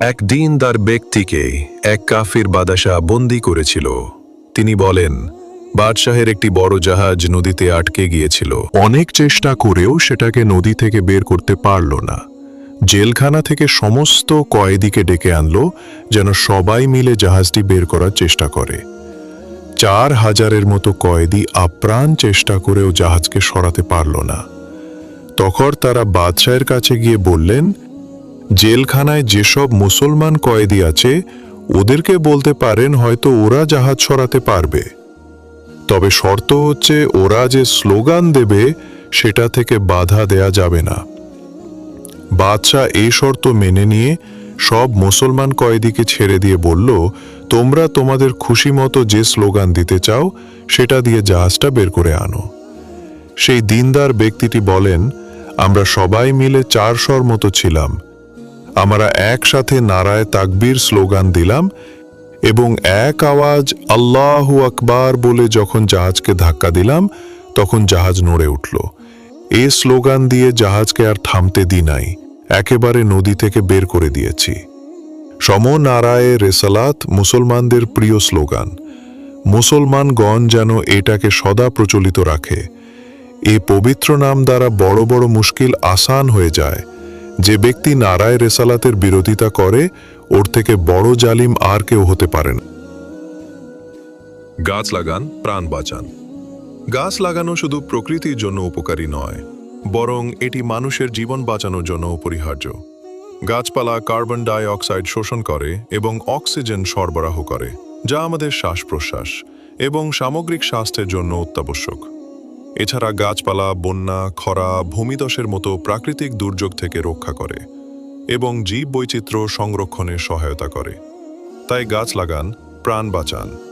এক দিনদার ব্যক্তিকে এক কাফির বাদাশা বন্দি করেছিল। তিনি বলেন, বাদশাহের একটি বড় জাহাজ নদীতে আটকে গিয়েছিল। অনেক চেষ্টা করেও সেটাকে নদী থেকে বের করতে পারল না। জেলখানা থেকে সমস্ত কয়েদিকে ডেকে আনলো, যেন সবাই মিলে জাহাজটি বের করার চেষ্টা করে। চার হাজারের মতো কয়েদি আপ্রাণ চেষ্টা করেও জাহাজকে সরাতে পারল না। তখন তারা বাদশাহের কাছে গিয়ে বললেন জেলখানায় যেসব মুসলমান কয়েদি আছে, ওদেরকে বলতে পারেন হয়তো ওরা জাহাজ সরাতে পারবে। তবে শর্ত হচ্ছে ওরা যে স্লোগান দেবে, সেটা থেকে বাধা দেয়া যাবে না। বাদশাহ এই শর্ত মেনে নিয়ে সব মুসলমান কয়েদিকে ছেড়ে দিয়ে বলল, তোমরা তোমাদের খুশি মতো যে স্লোগান দিতে চাও, সেটা দিয়ে জাহাজটা বের করে আনো। সেই দিনদার ব্যক্তিটি বলেন, আমরা সবাই মিলে চারশোর মতো ছিলাম। আমরা একসাথে নারায় তাকবীর স্লোগান দিলাম এবং এক আওয়াজ আল্লাহু আকবার বলে যখন জাহাজকে ধাক্কা দিলাম, তখন জাহাজ নড়ে উঠল। এ স্লোগান দিয়ে জাহাজকে আর থামতে দি নাই, একেবারে নদী থেকে বের করে দিয়েছি। সম নারায়ে রেসালাত মুসলমানদের প্রিয় স্লোগান, মুসলমানগণ যেন এটাকে সদা প্রচলিত রাখে। এ পবিত্র নাম দ্বারা বড় বড় মুশকিল আসান হয়ে যায় যে ব্যক্তি নারায় রেসালাতের বিরোধিতা করে, ওর থেকে বড় জালিম আর কেউ হতে পারে না। গাছ লাগান, প্রাণ বাঁচান। গাছ লাগানো শুধু প্রকৃতির জন্য উপকারী নয়, বরং এটি মানুষের জীবন বাঁচানোর জন্য অপরিহার্য। গাছপালা কার্বন ডাই অক্সাইড শোষণ করে এবং অক্সিজেন সরবরাহ করে, যা আমাদের শ্বাস প্রশ্বাস এবং সামগ্রিক স্বাস্থ্যের জন্য অত্যাবশ্যক। এছাড়া গাছপালা, বন্যা, খরা ভূমিদশের মতো প্রাকৃতিক দুর্যোগ থেকে রক্ষা করে এবং জীব বৈচিত্র্য সংরক্ষণে সহায়তা করে। তাই গাছ লাগান, প্রাণ বাঁচান।